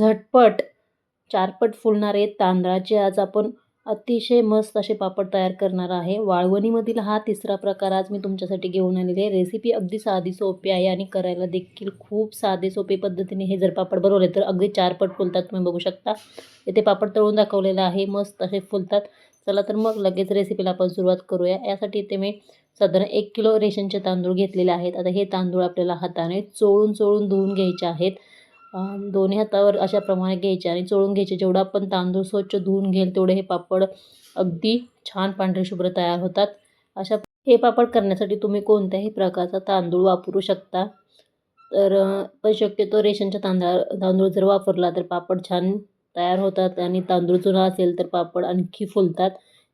झटपट चारपट फुलणारे तांदळाचे आज आपण अतिशय मस्त असे पापड तयार करणार आहे. वाळवणीमधील हा तिसरा प्रकार आज मी तुमच्यासाठी घेऊन आलेली आहे. रेसिपी अगदी साधी सोपी आहे आणि करायला देखील खूप साधे सोपे पद्धतीने हे जर पापड बनवले तर अगदी चारपट फुलतात तुम्ही बघू शकता. इथे पापड तळून दाखवलेलं आहे मस्त असे फुलतात. चला तर मग लगेच रेसिपीला आपण सुरुवात करूया. यासाठी इथे मी साधारण एक किलो रेशनचे तांदूळ घेतलेले आहेत. आता हे तांदूळ आपल्याला हाताने चोळून चोळून धुवून घ्यायचे आहेत. दोन्ही हातावर अशाप्रमाणे घ्यायचे आणि चोळून घ्यायचे. जेवढा आपण तांदूळ स्वच्छ धुवून घेईल तेवढे हे पापड अगदी छान पांढरे शुभ्र तयार होतात. अशा हे पापड करण्यासाठी तुम्ही कोणत्याही प्रकारचा तांदूळ वापरू शकता. तर पण शक्यतो रेशनच्या तांदळा तांदूळ जर वापरला तर पापड छान तयार होतात आणि तांदूळ जुना असेल तर पापड आणखी फुलतात.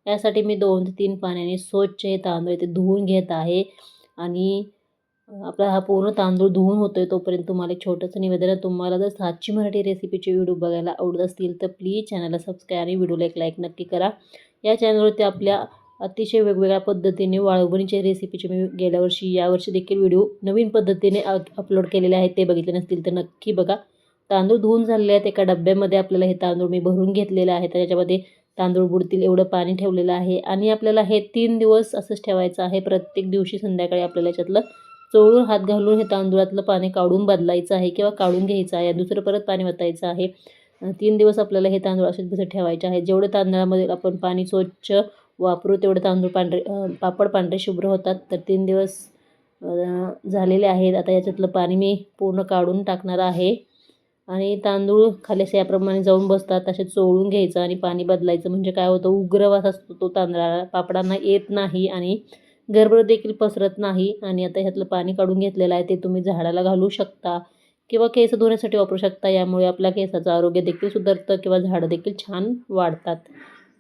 यासाठी मी दोन ते तीन पाण्याने स्वच्छ हे तांदूळ इथे धुवून घेत आहे. आणि आपला हा पूर्ण तांदूळ धुवून होतो आहे तोपर्यंत तुम्हाला एक छोटंसं निवेदन आहे. तुम्हाला जर सातची मराठी रेसिपीचे व्हिडिओ बघायला आवडत असतील तर प्लीज चॅनलला सबस्क्राईब आणि व्हिडिओला एक लाईक नक्की करा. या चॅनलवरती आपल्या अतिशय वेगवेगळ्या पद्धतीने वाळवणीच्या रेसिपीचे मी गेल्या वर्षी यावर्षी देखील व्हिडिओ नवीन पद्धतीने अपलोड केलेले आहेत ते बघितले नसतील तर नक्की बघा. तांदूळ धुवून झालेले आहेत एका डब्यामध्ये आपल्याला हे तांदूळ मी भरून घेतलेले आहे. तर त्याच्यामध्ये तांदूळ बुडतील एवढं पाणी ठेवलेलं आहे. आणि आपल्याला हे तीन दिवस असंच ठेवायचं आहे. प्रत्येक दिवशी संध्याकाळी आपल्याला याच्यातलं चोळून हात घालून हे तांदूळातलं पाणी काढून बदलायचं आहे किंवा काढून घ्यायचं आहे. दुसरं परत पाणी वतायचं आहे. तीन दिवस आपल्याला हे तांदूळ असेच तसे ठेवायचे आहे. जेवढे तांदळामध्ये आपण पाणी स्वच्छ वापरू तेवढे तांदूळ पांढरे पापड पांढरे शुभ्र होतात. तर तीन दिवस झालेले आहेत. आता याच्यातलं पाणी मी पूर्ण काढून टाकणार आहे. आणि तांदूळ खाली याप्रमाणे जाऊन बसतात. असे चोळून घ्यायचं आणि पाणी बदलायचं. म्हणजे काय होतं? उग्रवास असतो तो तांदळाला. पापडांना येत नाही आणि गरबड देखील पसरत नाही आणि आता ह्यातलं पाणी काढून घेतलेलं आहे ते तुम्ही झाडाला घालू शकता किंवा केस धुण्यासाठी वापरू शकता. यामुळे आपल्या केसाचं आरोग्य देखील सुधारतं किंवा झाडं देखील छान वाढतात.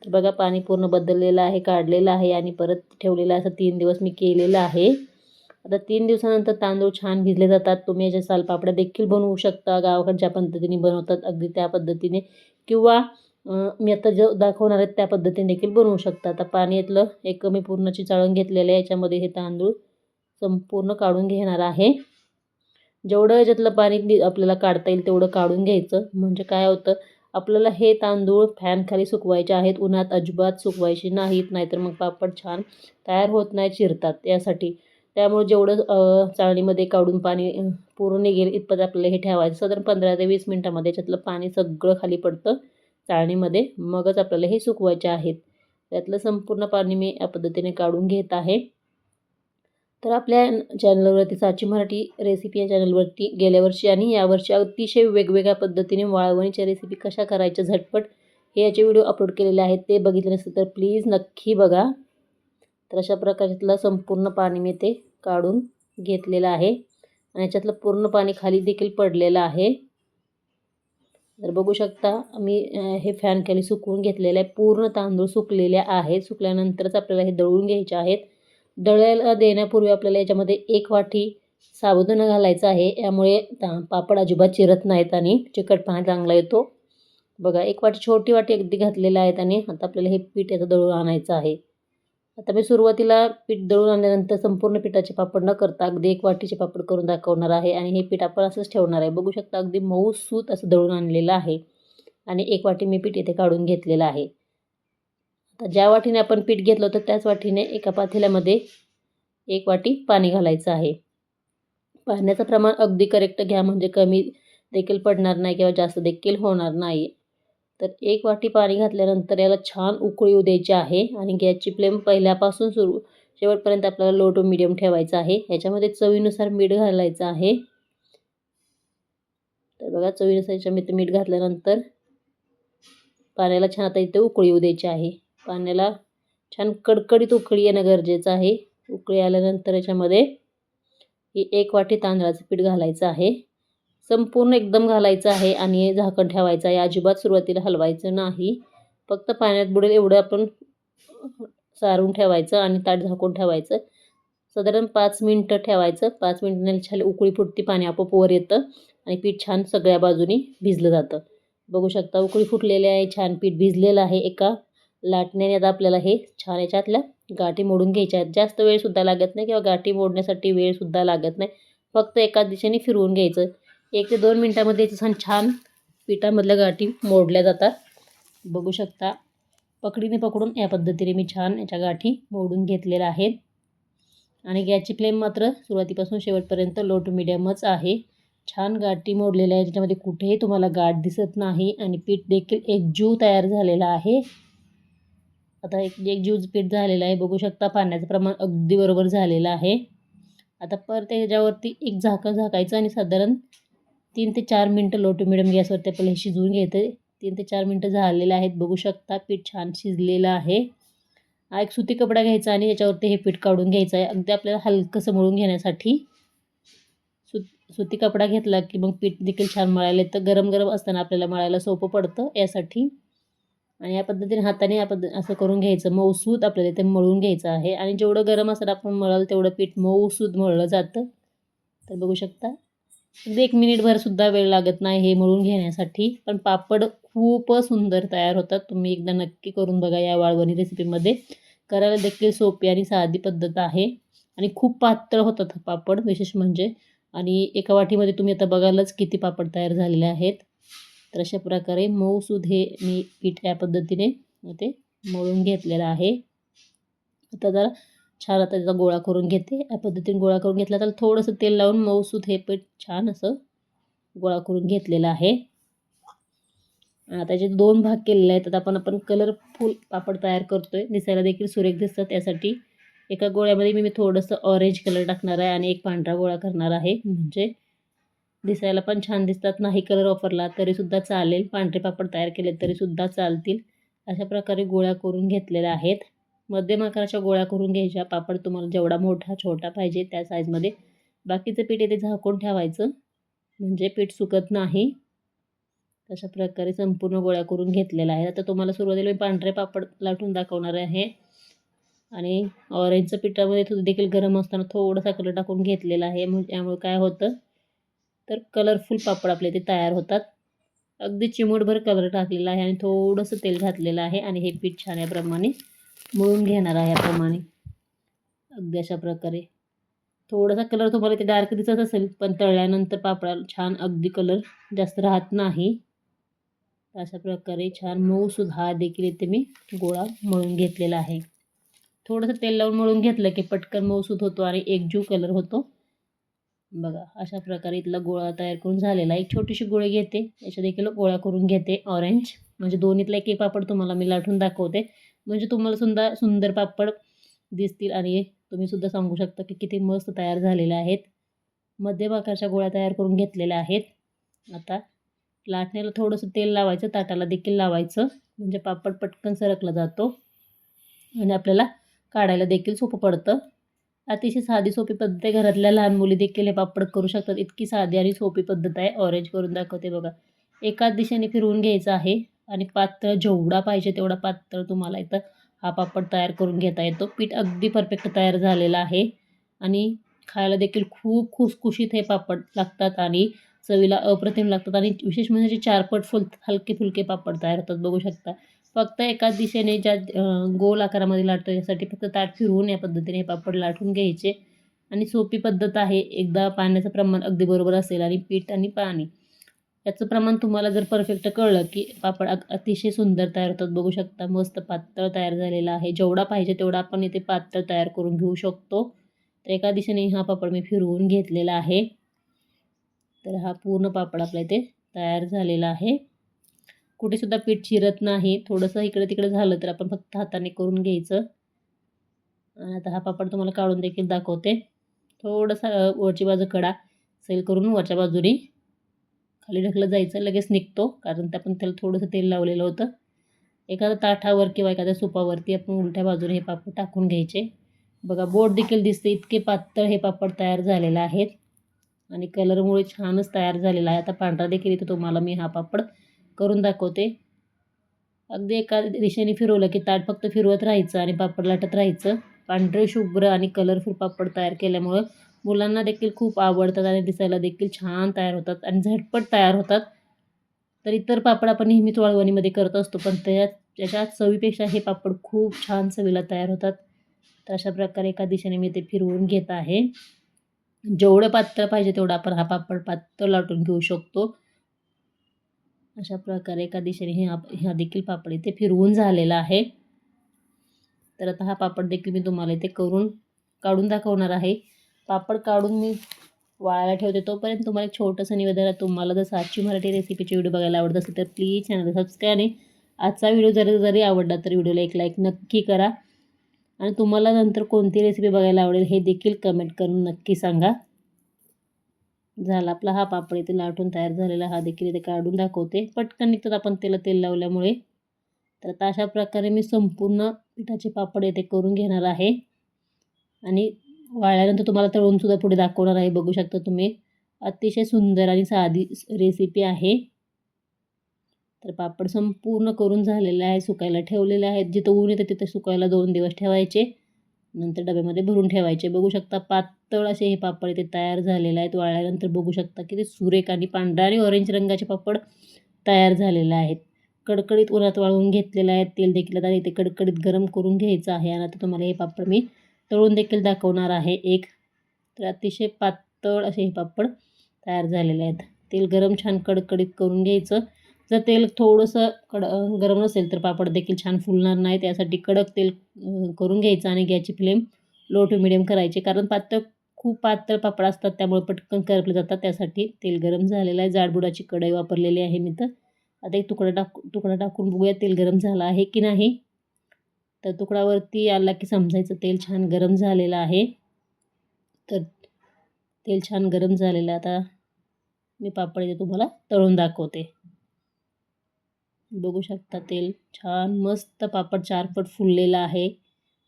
तर बघा पाणी पूर्ण बदललेलं आहे काढलेलं आहे आणि परत ठेवलेलं आहे. असं तीन दिवस मी केलेलं आहे. आता तीन दिवसानंतर तांदूळ छान भिजले जातात. तुम्ही याच्या सालपापड्या देखील बनवू शकता. गावाकडच्या पद्धतीने बनवतात अगदी त्या पद्धतीने. किंवा मी आता जो दाखवणार आहे त्या पद्धतीने देखील बनवू शकता. आता पाणी यातलं एक मी पूर्णची चाळण घेतलेलं आहे याच्यामध्ये हे तांदूळ संपूर्ण काढून घेणार आहे. जेवढं याच्यातलं पाणी आपल्याला काढता येईल तेवढं काढून घ्यायचं. म्हणजे काय होतं आपल्याला हे तांदूळ फॅनखाली सुकवायचे आहेत उन्हात अजिबात सुकवायचे नाहीत नाहीतर मग पापड छान तयार होत नाही चिरतात यासाठी. त्यामुळे जेवढं चाळणीमध्ये काढून पाणी पूर्ण निघेल इतपत आपल्याला हे ठेवायचं. साधारण पंधरा ते वीस मिनटामध्ये याच्यातलं पाणी सगळं खाली पडतं. चाळणीमध्ये मगच आपल्याला हे सुकवायचे आहेत. त्यातलं संपूर्ण पाणी मी या पद्धतीने काढून घेत आहे. तर आपल्या चॅनलवरती साची मराठी रेसिपी या चॅनलवरती गेल्या वर्षी आणि यावर्षी अतिशय वेगवेगळ्या पद्धतीने वाळवणीच्या रेसिपी कशा करायच्या झटपट हे याचे व्हिडिओ अपलोड केलेले आहेत ते बघितले नसते तर प्लीज नक्की बघा. तर अशा प्रकारच्यातलं संपूर्ण पाणी मी ते काढून घेतलेलं आहे. आणि याच्यातलं पूर्ण पाणी खाली देखील पडलेलं आहे. तर बघू शकता मी हे फॅन खाली सुकवून घेतलेलं आहे. पूर्ण तांदूळ सुकलेले आहेत. सुकल्यानंतरच आपल्याला हे दळून घ्यायचे आहेत. दळायला देण्यापूर्वी आपल्याला याच्यामध्ये एक वाटी साबुदाणा घालायचा आहे. यामुळे पापड अजिबात चिरत नाहीत आणि चिकटपणा चांगला येतो. बघा एक वाटी छोटी वाटी अगदी घातलेला आहेत आणि आता आपल्याला हे पीठ याचं दळून आणायचं आहे. आता मी सुरुवातीला पीठ दळून आणल्यानंतर संपूर्ण पिठाचे पापड न करता अगदी एक वाटीचे पापड करून दाखवणार आहे आणि हे पीठ आपण असंच ठेवणार आहे. बघू शकता अगदी मऊ सूत असं दळून आणलेलं आहे आणि एक वाटी मी पीठ इथे काढून घेतलेलं आहे. आता ज्या वाटीने आपण पीठ घेतलं होतं त्याच वाटीने एका पातेल्यामध्ये एक वाटी पाणी घालायचं आहे. पाण्याचं प्रमाण अगदी करेक्ट घ्या म्हणजे कमी देखील पडणार नाही किंवा जास्त देखील होणार नाही. तर एक वाटी पाणी घातल्यानंतर याला छान उकळी येऊ द्यायची आहे आणि गॅसची फ्लेम पहिल्यापासून सुरू शेवटपर्यंत आपल्याला लो टू मिडियम ठेवायचं आहे. ह्याच्यामध्ये चवीनुसार मीठ घालायचं आहे. तर बघा चवीनुसार याच्यामध्ये मीठ घातल्यानंतर पाण्याला छान आता इथे उकळी येऊ द्यायची आहे. पाण्याला छान कडकडीत उकळी येणं गरजेचं आहे. उकळी आल्यानंतर याच्यामध्ये ही एक वाटी तांदळाचं पीठ घालायचं आहे. संपूर्ण एकदम घालायचं आहे आणि झाकण ठेवायचं आहे. अजिबात सुरुवातीला हलवायचं नाही. फक्त पाण्यात बुडेल एवढं आपण सारून ठेवायचं आणि ताट झाकून ठेवायचं. साधारण पाच मिनटं ठेवायचं. पाच मिनटांनी छान उकळी फुटती पाणी आपोआप वर येतं आणि पीठ छान सगळ्या बाजूनी भिजलं जातं. बघू शकता उकळी फुटलेली आहे छान पीठ भिजलेलं आहे एका लाटण्याने. आता आपल्याला हे छान याच्यातल्या गाठी मोडून घ्यायच्या आहेत. जास्त वेळसुद्धा लागत नाही किंवा गाठी मोडण्यासाठी वेळसुद्धा लागत नाही. फक्त एका दिशेने फिरवून घ्यायचं. एक ते दोन मिनटामध्ये छान छान पिठामधल्या गाठी मोडल्या जातात. बघू शकता पकडीने पकडून या पद्धतीने मी छान याच्या गाठी मोडून घेतलेल्या आहेत. आणि गॅसची फ्लेम मात्र सुरुवातीपासून शेवटपर्यंत लो टू मिडियमच आहे. छान गाठी मोडलेल्या आहे ज्याच्यामध्ये कुठेही तुम्हाला गाठ दिसत नाही आणि पीठ देखील एक जीव तयार झालेला आहे. आता एक एक जीव पीठ झालेलं आहे. बघू शकता पाण्याचं प्रमाण अगदी बरोबर झालेलं आहे. आता परत त्याच्यावरती एक झाकण झाकायचं आणि साधारण तीन ते चार मिनटं लो टू मिडियम गॅसवरती आपल्याला हे शिजवून घ्यायचं तीन ते चार मिनटं झालेले आहेत. बघू शकता पीठ छान शिजलेलं आहे. हा एक सुती कपडा घ्यायचा आणि याच्यावरती हे पीठ काढून घ्यायचं आहे. अगदी आपल्याला हलकंसं मळून घेण्यासाठी. सु सुती कपडा घेतला की मग पीठ देखील छान मळायला तर गरम गरम असताना आपल्याला मळायला सोपं पडतं यासाठी. आणि या पद्धतीने हाताने या पद्धती असं करून घ्यायचं. मऊसूद आपल्याला ते मळून घ्यायचं आहे. आणि जेवढं गरम असेल आपण मळाल तेवढं पीठ मऊसूद मळलं जातं. तर बघू शकता. अगदी एक मिनिटभरसुद्धा वेळ लागत नाही हे मळून घेण्यासाठी. पण पापड खूप सुंदर तयार होतात. तुम्ही एकदा नक्की करून बघा या वाळवणी रेसिपीमध्ये. करायला देखील सोपी आणि साधी पद्धत आहे. आणि खूप पातळ होतात पापड विशेष म्हणजे. आणि एका वाटीमध्ये तुम्ही आता बघायलाच किती पापड तयार झालेले आहेत. तर अशा प्रकारे मऊसूद हे मी पीठ या पद्धतीने ते मळून घेतलेलं आहे. आता जरा छान आता त्याचा गोळा करून घेते. या पद्धतीने गोळा करून घेतला तर थोडंसं तेल लावून मऊसूद हे पीठ छान असं गोळा करून घेतलेलं आहे. त्याचे दोन भाग केलेले आहेत. आता आपण आपण कलरफुल पापड तयार करतो आहे दिसायला देखील सुरेख दिसतात. त्यासाठी एका गोळ्यामध्ये मी मी थोडंसं ऑरेंज कलर टाकणार आहे आणि एक पांढरा गोळा करणार आहे. म्हणजे दिसायला पण छान दिसतात. नाही कलर वापरला तरीसुद्धा चालेल. पांढरे पापड तयार केले तरीसुद्धा चालतील. अशा प्रकारे गोळ्या करून घेतलेल्या आहेत. मध्यम आकाराच्या गोळ्या करून घ्यायच्या. पापड तुम्हाला जेवढा मोठा छोटा पाहिजे त्या साईजमध्ये बाकीचं पीठ येथे झाकून ठेवायचं. म्हणजे पीठ सुकत नाही. अशा प्रकारे संपूर्ण गोळ्या करून घेतलेला आहे आता तुम्हाला सुरुवातीला मी पांढरे पापड लाटून दाखवणार आहे. आणि ऑरेंजचं पिठामध्ये देखील गरम असताना थोडासा कलर टाकून घेतलेला आहे. म्हणजे त्यामुळे काय होतं? तर कलरफुल पापड आपले ते तयार होतात. अगदी चिमूटभर कलर टाकलेला आहे आणि थोडंसं तेल घातलेलं आहे. आणि हे पीठ छान याप्रमाणे मळून घेणार आहे याप्रमाणे. अगदी अशा प्रकारे. थोडासा कलर तुम्हाला ते डार्क दिसत असेल पण तळल्यानंतर पापडाला छान अगदी कलर जास्त राहत नाही. अशा प्रकारे छान मऊसुद्धा हा देखील इथे मी गोळा मळून घेतलेला आहे. थोडंसं तेल लावून मळून घेतलं की पटकन मऊसूद होतो आणि एकजीव कलर होतो. बघा अशा प्रकारे इथला गोळा तयार करून झालेला एक छोटीशी गोळी घेते. याच्या देखील गोळा करून घेते. ऑरेंज म्हणजे दोन्हीतला एक पापड तुम्हाला मी लाटून दाखवते. म्हणजे तुम्हाला सुंदर सुंदर पापड दिसतील आणि तुम्ही सुद्धा सांगू शकता की किती मस्त तयार झालेले आहेत. मध्यम आकारच्या गोळ्या तयार करून घेतलेल्या आहेत. आता लाटण्याला थोडंसं तेल लावायचं. ताटाला देखील लावायचं. म्हणजे पापड पटकन सरकला जातो. आणि आपल्याला काढायला देखील सोपं पडतं. अतिशय साधी सोपी पद्धत आहे. घरातल्या लहान मुली देखील हे पापड करू शकतात. इतकी साधी आणि सोपी पद्धत आहे. ऑरेंज करून दाखवते बघा. एकाच दिशेने फिरवून घ्यायचं आहे आणि पातळ जेवढा पाहिजे तेवढा पातळ तुम्हाला इथं हा पापड तयार करून घेता येतो. पीठ अगदी परफेक्ट तयार झालेला आहे. आणि खायला देखील खूप खुसखुशीत हे पापड लागतात आणि चवीला अप्रतिम लागतात. आणि विशेष म्हणजे चारपट फुल हलके फुलके पापड तयार होतात. बघू शकता. फक्त एकाच दिशेने ज्या गोल आकारामध्ये लाटतो यासाठी फक्त ताट फिरवून या पद्धतीने पापड लाटून घ्यायचे. आणि सोपी पद्धत आहे एकदा पाण्याचं प्रमाण अगदी बरोबर असेल आणि पीठ आणि पाणी. याचं प्रमाण तुम्हाला जर परफेक्ट कळलं की पापड अतिशय सुंदर तयार होतात. बघू शकता मस्त पातळ तयार झालेला आहे. जेवढा पाहिजे तेवढा आपण इथे पातळ तयार करून घेऊ शकतो. तर एका दिशेने हा पापड मी फिरवून घेतलेला आहे. तर हा पूर्ण पापड आपल्या इथे तयार झालेला आहे. कुठेसुद्धा पीठ चिरत नाही. थोडंसं इकडे तिकडे झालं तर आपण फक्त हाताने करून घ्यायचं. आणि आता हा पापड तुम्हाला काढून देखील दाखवते. थोडंसं वरची बाजू कडा. सेल करून वरच्या बाजूने खाली ढकलं जायचं. लगेच निघतो कारण त्या आपण त्याला थोडंसं तेल लावलेलं होतं. एखाद्या ताठावर किंवा एखाद्या सुपावरती आपण उलट्या बाजूने हे पापड टाकून घ्यायचे. बघा बोट देखील दिसते. इतके पातळ हे पापड तयार झालेले आहेत. आणि कलरमुळे छानच तयार झालेला आहे. आता पांढरा देखील इथं तुम्हाला मी हा पापड करून दाखवते. अगदी एका दिशेने फिरवलं की ताट फक्त फिरवत राहायचं आणि पापड लाटत राहायचं. पांढरे शुभ्र आणि कलरफुल पापड तयार केल्यामुळं मुलांना देखील खूप आवडतात आणि दिसायला देखील छान तयार होतात आणि झटपट तयार होतात. तर इतर पापड आपण नेहमीच वाळवणीमध्ये करत असतो पण त्याच्यात त्याच्या चवीपेक्षा हे पापड खूप छान चवीला तयार होतात. तर अशा प्रकारे एका दिशेने मी ते फिरवून घेत आहे. जेवढं पातळ पाहिजे तेवढं आपण हा पापड पातळ लाटून घेऊ शकतो. अशा प्रकारे एका दिशेने हे आप ह्या देखील पापड इथे फिरवून झालेला आहे. तर आता हा पापड देखील मी तुम्हाला इथे करून काढून दाखवणार आहे. पापड काढून मी वाळायला ठेवते तोपर्यंत तुम्हाला एक छोटंसं निवेदन तुम्हाला जर सातची मराठी रेसिपीचे व्हिडिओ बघायला आवडत असेल तर प्लीज चॅनल सबस्क्राईब आणि आजचा व्हिडिओ जरी जरी आवडला तर व्हिडिओला एक लाईक नक्की करा. आणि तुम्हाला नंतर कोणती रेसिपी बघायला आवडेल हे देखील कमेंट करून नक्की सांगा. झाला. आपला हा पापड इथे लाटून तयार झालेला हा देखील इथे काढून दाखवते. पटकन निघतात आपण त्याला तेल लावल्यामुळे. तर आता अशा प्रकारे मी संपूर्ण पिठाचे पापड येथे करून घेणार आहे. आणि वाळल्यानंतर तुम्हाला तळूनसुद्धा पुढे दाखवणार आहे. बघू शकता तुम्ही. अतिशय सुंदर आणि साधी रेसिपी आहे. तर पापड संपूर्ण करून झालेलं आहे. सुकायला ठेवलेले आहेत. जिथं ऊन येतं तिथे सुकायला दोन दिवस ठेवायचे. नंतर डब्यामध्ये भरून ठेवायचे. बघू शकता पातळ असे हे पापड इथे तयार झालेले आहेत. वाळल्यानंतर बघू शकता की ते सुरेख आणि पांढरा आणि ऑरेंज रंगाचे पापड तयार झालेले आहेत. कडकडीत उन्हात वाळवून घेतलेलं आहे तेल देखील आता इथे कडकडीत गरम करून घ्यायचं आहे. आणि आता तुम्हाला हे पापड मी तळून देखील दाखवणार आहे. एक तर अतिशय पातळ असे हे पापड तयार झालेले आहेत. तेल गरम छान कडकडीत करून घ्यायचं. जर तेल थोडंसं कड गरम नसेल तर पापड देखील छान फुलणार नाही त्यासाठी कडक तेल करून घ्यायचं आणि गॅसची फ्लेम लो टू मिडियम करायची. कारण पातळ खूप पातळ पापड असतात त्यामुळे पटकन करपले जातात. त्यासाठी तेल गरम झालेलं आहे. जाडबुडाची कढई वापरलेली आहे मी तर. आता एक तुकडा टाक तुकडा टाकून बघूया तेल गरम झालं आहे की नाही. तर तुकडावरती आला की समजायचं. तेल छान गरम झालेलं आहे. तर तेल छान गरम झालेलं आता मी पापड इथे तुम्हाला तळून दाखवते. बघू शकता तेल. छान मस्त पापड चारपट फुललेला आहे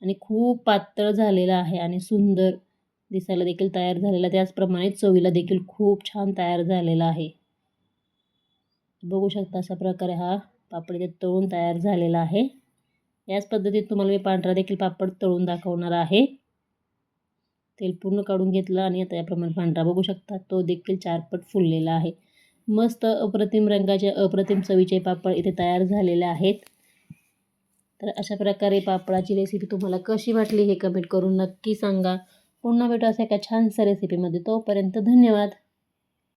आणि खूप पातळ झालेला आहे आणि सुंदर दिसायला देखील तयार झालेला. त्याचप्रमाणे चवीला देखील खूप छान तयार झालेला आहे. बघू शकता अशा प्रकारे हा पापड इथे तळून तयार झालेला आहे. याच पद्धतीत तुम्हाला मी पांढरा देखील पापड तळून दाखवणार आहे. तेल पूर्ण काढून घेतलं आणि आता याप्रमाणे पांढरा बघू शकता तो देखील चारपट फुललेला आहे. मस्त अप्रतिम रंगाचे अप्रतिम चवीचे पापड इथे तयार झालेले आहेत. तर अशा प्रकारे पापडाची रेसिपी तुम्हाला कशी वाटली हे कमेंट करून नक्की सांगा. पुन्हा भेटू असं एका छानशा रेसिपीमध्ये तोपर्यंत धन्यवाद.